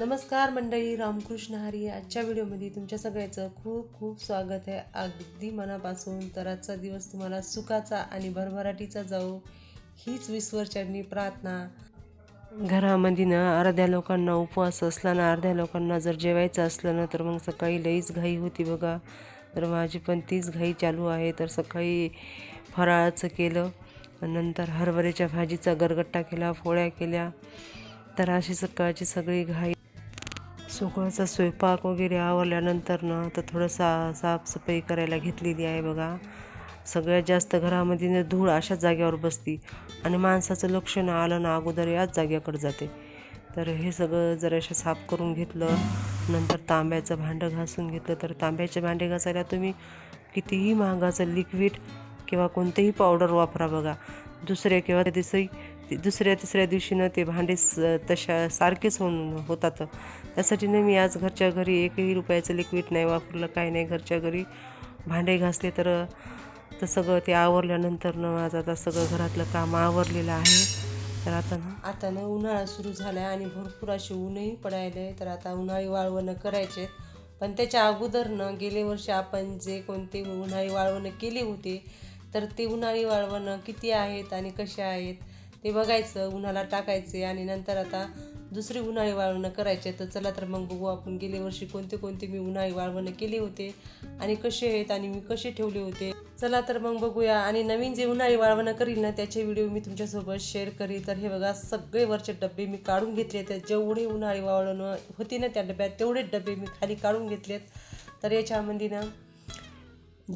नमस्कार मंडळी रामकृष्ण हरी. आजच्या व्हिडिओमध्ये तुमच्या सगळ्याचं खूप खूप स्वागत आहे. अगदी मनापासून तर आजचा दिवस तुम्हाला सुखाचा आणि भरभराटीचा जाऊ हीच विश्वचरणी प्रार्थना. घरामध्ये ना अर्ध्या लोकांना उपवास असला ना अर्ध्या लोकांना जर जेवायचं असलं ना तर मग सकाळी लईच घाई होती बघा. तर माझी पण तीच घाई चालू आहे. तर सकाळी फराळाचं केलं नंतर हरभऱ्याच्या भाजीचा गरगट्टा केला फोळ्या केल्या. तर अशी सकाळची सगळी घाई सकाळचा स्वयंपाक वगैरे आवरल्यानंतर ना तर थोडंसा साफसफाई करायला घेतलेली आहे बघा. सगळ्यात जास्त घरामध्ये ना धूळ अशाच जागेवर बसती आणि माणसाचं लक्ष ना आलं ना अगोदर याच जाग्याकडे जाते. तर हे सगळं जराशा साफ करून घेतलं नंतर तांब्याचं भांडं घासून घेतलं तर तांब्याचे भांडे घासायला तुम्ही कितीही महागाचं लिक्विड किंवा कोणतेही पावडर वापरा बघा. दुसरे किंवा त्या दुसऱ्या तिसऱ्या दिवशीनं ते भांडे स तशा सारखेच होऊन होतात. त्यासाठी ना मी आज घरच्या घरी एकही रुपयाचं लिक्विड नाही वापरलं काही नाही. घरच्या घरी भांडे घासले तर तर सगळं ते आवरल्यानंतर ना माझं आता सगळं घरातलं काम आवरलेलं आहे. तर आता ना? आता ना उन्हाळा सुरू झाला आहे आणि भरपूर असे ऊनही पडायले. तर आता उन्हाळी वाळवणं करायचे. पण त्याच्या अगोदर न गेले वर्षी आपण जे कोणते उन्हाळी वाळवणं केली होती तर ते उन्हाळी वाळवणं किती आहेत आणि कसे आहेत? ते बघायचं उन्हाला टाकायचे आणि नंतर आता दुसरी उन्हाळी वाळवणं करायचे. तर चला तर मग बघू आपण गेले वर्षी कोणते कोणते मी उन्हाळी वाळवणं केले होते आणि कसे आहेत आणि मी कसे ठेवले होते. चला तर मग बघूया. आणि नवीन जे उन्हाळी वाळवणं करील ना त्याचे व्हिडिओ मी तुमच्यासोबत शेअर करील. तर हे बघा सगळे वरचे डबे मी काढून घेतले तर जेवढे उन्हाळी वाळवणं होती ना त्या डब्यात तेवढेच डबे मी खाली काढून घेतलेत. तर याच्यामध्ये ना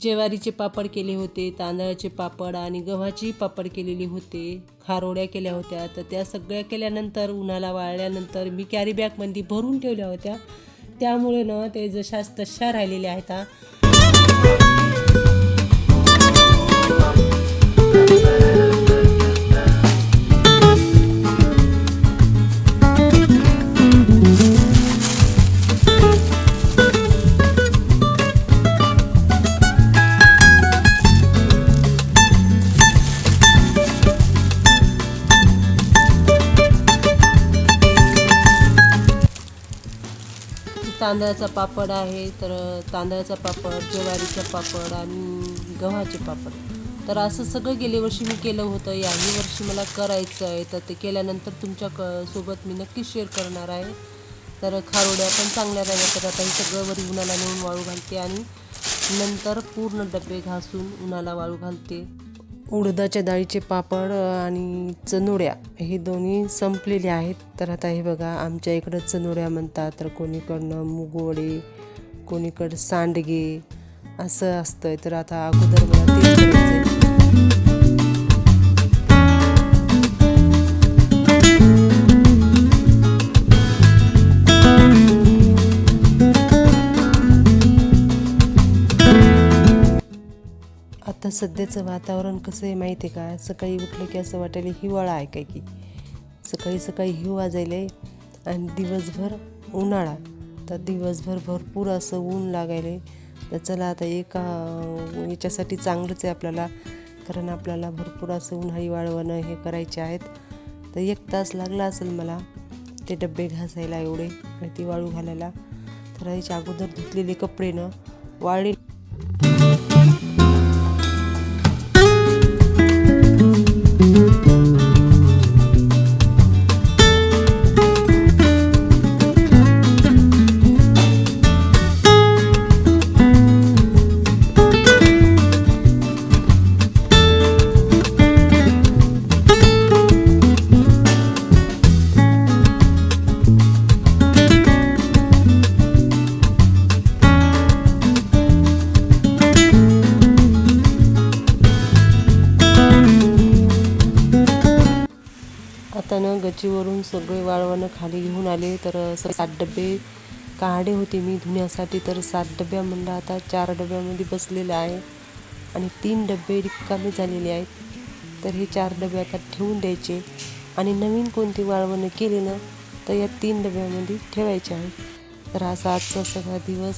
ज्वारीचे पापड केले होते तांदळाचे पापड आणि गव्हाची पापड केलेली होते. खारोड्या केल्या होत्या. तर त्या सगळ्या केल्यानंतर उन्हाला वाळल्यानंतर मी कॅरी बॅगमध्ये भरून ठेवल्या होत्या. त्यामुळे ना ते जशाच तशा राहिलेल्या आहेत तांदळाचा पापड आहे तर तांदळाचा पापड ज्वारीचा पापड आणि गव्हाचे पापड. तर असं सगळं गेल्या वर्षी मी केलं होतं. याही वर्षी मला करायचं आहे. तर ते केल्यानंतर तुमच्या क सोबत मी नक्की शेअर करणार आहे. तर खारोड्या पण चांगल्या राहिल्या. तर आता हे सगळं वरी उन्हाला नेऊन वाळू घालते आणि नंतर पूर्ण डबे घासून उन्हाला वाळू घालते. उडदाच्या डाळीचे पापड आणि चनुड्या हे दोन्ही संपलेले आहेत. तर आता हे बघा आमच्या इकडं चनुड्या म्हणतात तर कोणीकडनं मुगवडे कोणीकडं सांडगे असं असतं तर आता अगोदर मला तेच सध्याचं वातावरण कसं आहे माहिती आहे का? सकाळी उठलं की असं वाटायला हिवाळा आहे काय की. सकाळी सकाळी हिव वाजायला आहे आणि दिवसभर उन्हाळा. तर दिवसभर भरपूर असं ऊन लागायले. तर चला आता एका याच्यासाठी चांगलंच आहे आपल्याला. कारण आपल्याला भरपूर असं उन्हाळी वाळवणं हे करायचे आहेत. तर एक तास लागला असेल मला ते डबे घासायला एवढे आणि ती वाळू घालायला. तर याच्या अगोदर धुतलेले कपडे ना वाळले आता सगळे वाळवणं खाली घेऊन आले. तर सात डबे काढे होते मी धुण्यासाठी. तर सात डब्या म्हणलं आता चार डब्यामध्ये बसलेलं आहे. आणि तीन डबे रिकामे झालेले आहेत. तर हे चार डबे आता ठेवून द्यायचे. आणि नवीन कोणती वाळवणं केली ना तर या तीन डब्यामध्ये ठेवायचे आहेत. तर असा आजचा सगळा दिवस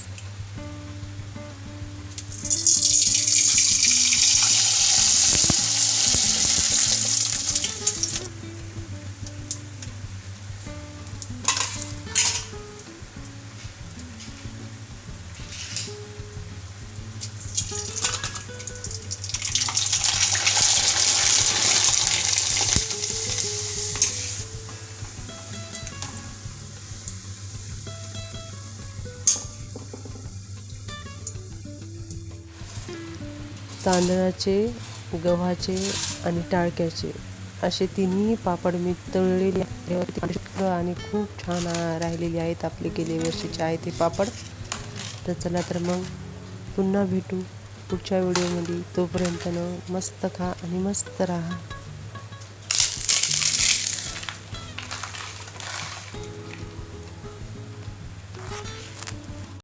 तांदळाचे गव्हाचे आणि टाळक्याचे असे तिन्ही पापड मी तळलेले ते आणि खूप छान राहिलेले आहेत आपले गेले वर्षीचे आहेत ते पापड. तर चला तर मग पुन्हा भेटू पुढच्या व्हिडिओमध्ये. तोपर्यंत मस्त खा आणि मस्त राहा.